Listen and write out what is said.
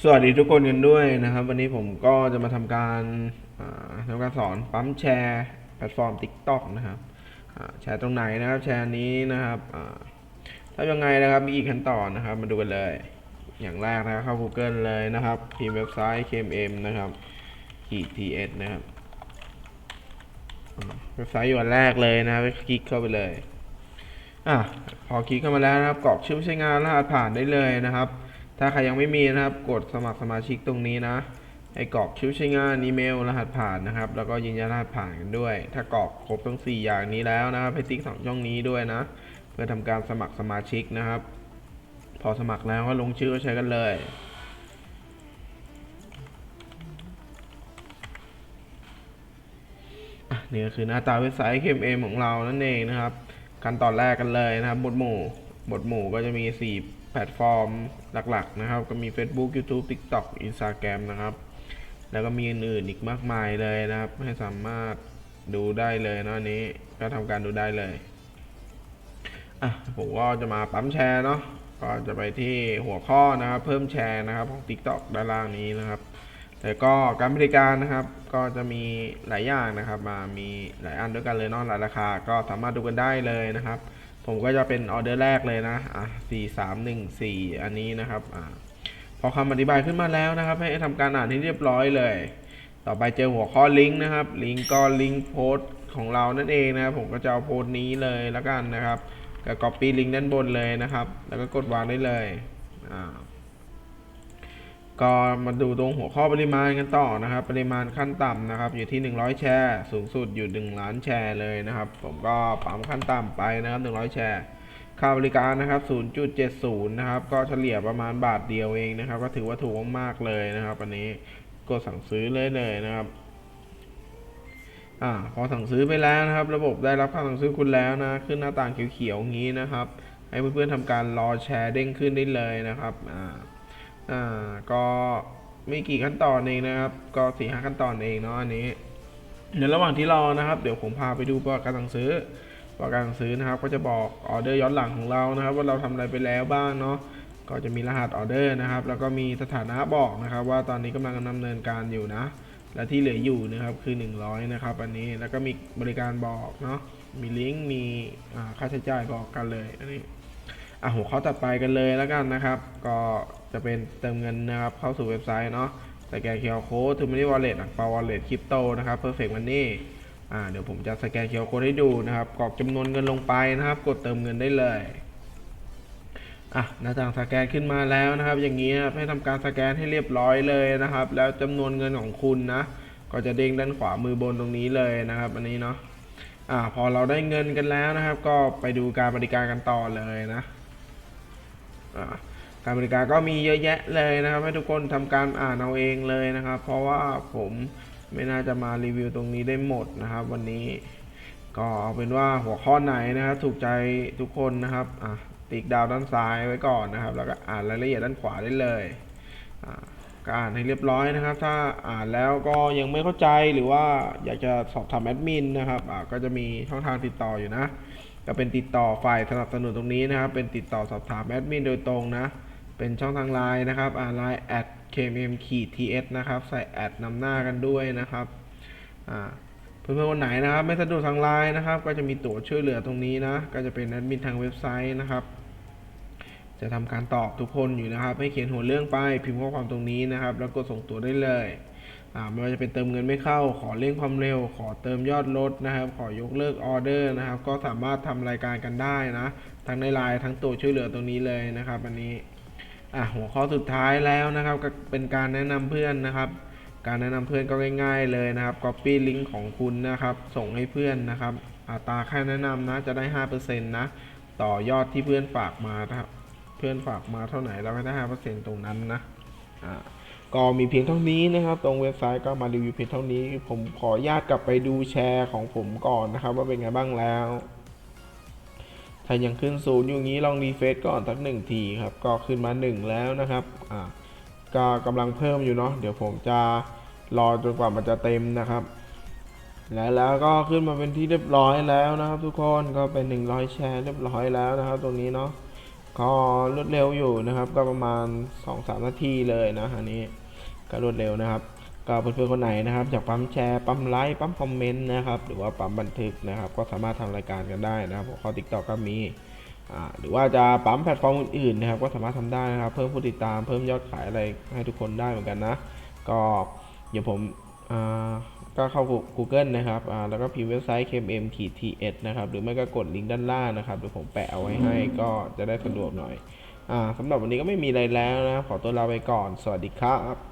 สวัสดีทุกคนกันด้วยนะครับ วันนี้ผมก็จะมาทำการทำการสอนปั๊มแชร์แพลตฟอร์ม TikTok นะครับแชร์ตรงไหนนะครับ แชร์นี้นะครับถ้ายังไงนะครับมีอีกขั้นตอนนะครับ มาดูกันเลย อย่างแรกนะครับเข้า Google เลยนะครับพิมพ์เว็บไซต์ KMM นะครับขีด TS นะครับเว็บไซต์อยู่อันแรกเลยนะครับคลิกเข้าไปเลยอะพอคลิกเข้ามาแล้วนะครับกรอกชื่อใช้งานรหัสผ่านได้เลยนะครับ ถ้าใครยังไม่มีนะครับ กดสมัครสมาชิกตรงนี้นะให้กรอกชื่อใช้งานอีเมลรหัสผ่านนะครับ แล้วก็ยืนยันรหัสผ่านกันด้วย ถ้ากรอกครบทั้ง 4 อย่างนี้แล้วนะครับให้ติ๊กสองช่องนี้ด้วยนะ เพื่อทำการสมัครสมาชิกนะครับ พอสมัครแล้วก็ลงชื่อก็ใช้กันเลยอะนี่ก็คือหน้าตาเว็บไซต์ KMM ของเรานั่นเองนะครับ ขั้นตอนแรกกันเลยนะครับหมวดหมู่หมวดหมู่ก็จะมี 4 แพลตฟอร์มหลักๆนะครับ ก็มี Facebook YouTube TikTok Instagram นะครับ แล้วก็มีอื่นๆอีกมากมายเลยนะครับ ให้สามารถดูได้เลยนะอันนี้ก็ทำการดูได้เลยอะผมก็จะมาปั๊มแชร์เนาะก็จะไปที่หัวข้อนะครับ เพิ่มแชร์นะครับของ TikTok ด้านล่างนี้นะครับแล้วก็การบริการนะครับ ก็จะมีหลายอย่างนะครับ มามีหลายอันด้วยกันเลยเนอกหลายราคา ก็สามารถดูกันได้เลยนะครับ ผมก็จะเป็นออเดอร์แรกเลยนะอะสี่สามหนึ่งสี่อันนี้นะครับอ่าพอคำอธิบายขึ้นมาแล้วนะครับ ให้ทำการอ่านให้เรียบร้อยเลย ต่อไปเจอหัวข้อลิงก์นะครับ ลิงก์ก็ลิงก์โพสต์ของเรานั่นเองนะครับผมก็จะเอาโพสต์นี้เลยแล้วกันนะครับก็ copy ลิงก์ด้านบนเลยนะครับ แล้วก็กดวางได้เลยอ่า ก็มาดูตรงหัวข้อปริมาณกันต่อนะครับ ปริมาณขั้นต่ำนะครับ อยู่ที่ 100 แชร์ สูงสุดอยู่ 1 ล้านแชร์เลยนะครับ ผมก็ปั๊มขั้นต่ำไปนะครับ 100 แชร์ ค่าบริการนะครับ 0.70 นะครับ ก็เฉลี่ยประมาณบาทเดียวเองนะครับ ก็ถือว่าถูกมากๆเลยนะครับ อันนี้กดสั่งซื้อเลยเลยนะครับอ่าพอสั่งซื้อไปแล้วนะครับ ระบบได้รับคำสั่งซื้อคุณแล้วนะ ขึ้นหน้าต่างเขียวๆอย่างนี้นะครับ ให้เพื่อนๆทำการรอแชร์เด้งขึ้นได้เลยนะครับอ่า อ่าก็ไม่กี่ขั้นตอนเองนะครับ ก็สี่ห้าขั้นตอนเองเนาะอันนี้เดี๋ยวระหว่างที่รอนะครับ เดี๋ยวผมพาไปดูประวัติการสั่งซื้อประวัติการสั่งซื้อนะครับ ก็จะบอกออเดอร์ย้อนหลังของเรานะครับ ว่าเราทำอะไรไปแล้วบ้างเนาะก็จะมีรหัสออเดอร์นะครับ แล้วก็มีสถานะบอกนะครับ ว่าตอนนี้กำลังดำเนินการอยู่นะ และที่เหลืออยู่นะครับคือ 100 นะครับ อันนี้แล้วก็มีบริการบอกเนาะมีลิงก์มีค่าใช้จ่ายบอกกันเลยอันนี้อะหัวข้อต่อไปกันเลยแล้วกันนะครับ ก็ จะเป็นเติมเงินนะครับเข้าสู่เว็บไซต์เนาะสแกน QR Code to Money Wallet อะ Power Wallet Crypto นะครับ Perfect Money อ่าเดี๋ยวผมจะสแกน QR Code ให้ดูนะครับกรอกจำนวนเงินลงไปนะครับ กดเติมเงินได้เลยอะหน้าต่างสแกนขึ้นมาแล้วนะครับ อย่างนี้นะให้ทำการสแกนให้เรียบร้อยเลยนะครับ แล้วจำนวนเงินของคุณนะ ก็จะเด้งด้านขวามือบนตรงนี้เลยนะครับ อันนี้เนาะอ่าพอเราได้เงินกันแล้วนะครับ ก็ไปดูการบริการกันต่อเลยนะอ่า การบริการก็มีเยอะแยะเลยนะครับ ให้ทุกคนทำการอ่านเอาเองเลยนะครับ เพราะว่าผมไม่น่าจะมารีวิวตรงนี้ได้หมดนะครับ วันนี้ก็เอาเป็นว่าหัวข้อไหนนะครับ ถูกใจทุกคนนะครับอะติ๊กดาวด้านซ้ายไว้ก่อนนะครับ แล้วก็อ่านรายละเอียดด้านขวาได้เลยอ่าก็อ่านให้เรียบร้อยนะครับ ถ้าอ่านแล้วก็ยังไม่เข้าใจหรือว่าอยากจะสอบถามแอดมินนะครับก็จะมีช่องทางติดต่ออยู่นะ ก็เป็นติดต่อฝ่ายสนับสนุนตรงนี้นะครับ เป็นติดต่อสอบถามแอดมินโดยตรงนะ เป็นช่องทางไลน์นะครับอ่าไลน์ at kmm ขีด ts นะครับ ใส่แอดนำหน้ากันด้วยนะครับอ่าเพื่อนๆคนไหนนะครับ ไม่สะดวกทางไลน์นะครับ ก็จะมีตั๋วช่วยเหลือตรงนี้นะ ก็จะเป็นแอดมินทางเว็บไซต์นะครับจะทำการตอบทุกคนอยู่นะครับ ให้เขียนหัวเรื่องไปพิมพ์ข้อความตรงนี้นะครับ แล้วกดส่งตัวได้เลยไม่ว่าจะเป็นเติมเงินไม่เข้า ขอเร่งความเร็ว ขอเติมยอดลดนะครับ ขอยกเลิกออเดอร์นะครับ ก็สามารถทำรายการกันได้นะ ทั้งในไลน์ทั้งตัวช่วยเหลือตรงนี้เลยนะครับ อันนี้ อะหัวข้อสุดท้ายแล้วนะครับก็เป็นการแนะนำเพื่อนนะครับ การแนะนำเพื่อนก็ง่าย ๆ เลยนะครับ copy ลิงก์ของคุณนะครับ ส่งให้เพื่อนนะครับอัตราค่าแนะนำนะจะได้ 5%นะต่อยอดที่เพื่อนฝากมานะครับเพื่อนฝากมาเท่าไหร่เราก็ได้ 5%ตรงนั้นนะอ่าก็มีเพียงเท่านี้นะครับ ตรงเว็บไซต์ก็มารีวิวเพียงเท่านี้ ผมขออนุญาตกลับไปดูแชร์ของผมก่อนนะครับ ว่าเป็นไงบ้างแล้ว ถ้ายังขึ้นศูนย์อยู่งี้ลองรีเฟซก่อนสักหนึ่งทีครับ ก็ขึ้นมาหนึ่งแล้วนะครับอ่าก็กำลังเพิ่มอยู่เนาะเดี๋ยวผมจะรอจนกว่ามันจะเต็มนะครับ และแล้วก็ขึ้นมาเป็นที่เรียบร้อยแล้วนะครับ ทุกคนก็เป็น 100 แชร์เรียบร้อยแล้วนะครับ ตรงนี้เนาะก็รวดเร็วอยู่นะครับ ก็ประมาณ 2-3 นาทีเลยนะอันนี้ก็รวดเร็วนะครับ ก็เพื่อนๆคนไหนนะครับอยากปั๊มแชร์ปั๊มไลค์ปั๊มคอมเมนต์นะครับหรือว่าปั๊มบันทึกนะครับ ก็สามารถทำรายการกันได้นะครับข้อ TikTok ก็มีหรือว่าจะปั๊มแพลตฟอร์มอื่นๆนะครับ ก็สามารถทำได้นะครับ เพิ่มผู้ติดตามเพิ่มยอดขายอะไรให้ทุกคนได้เหมือนกันนะ ก็เดี๋ยวผมก็เข้า Google นะครับ แล้วก็พิมพ์เว็บไซต์ kmm ts นะครับ หรือไม่ก็กดลิงก์ด้านล่างนะครับ เดี๋ยวผมแปะเอาไว้ให้ก็จะได้สะดวกหน่อยอสำหรับวันนี้ก็ไม่มีอะไรแล้วนะ ขอตัวลาไปก่อน สวัสดีครับ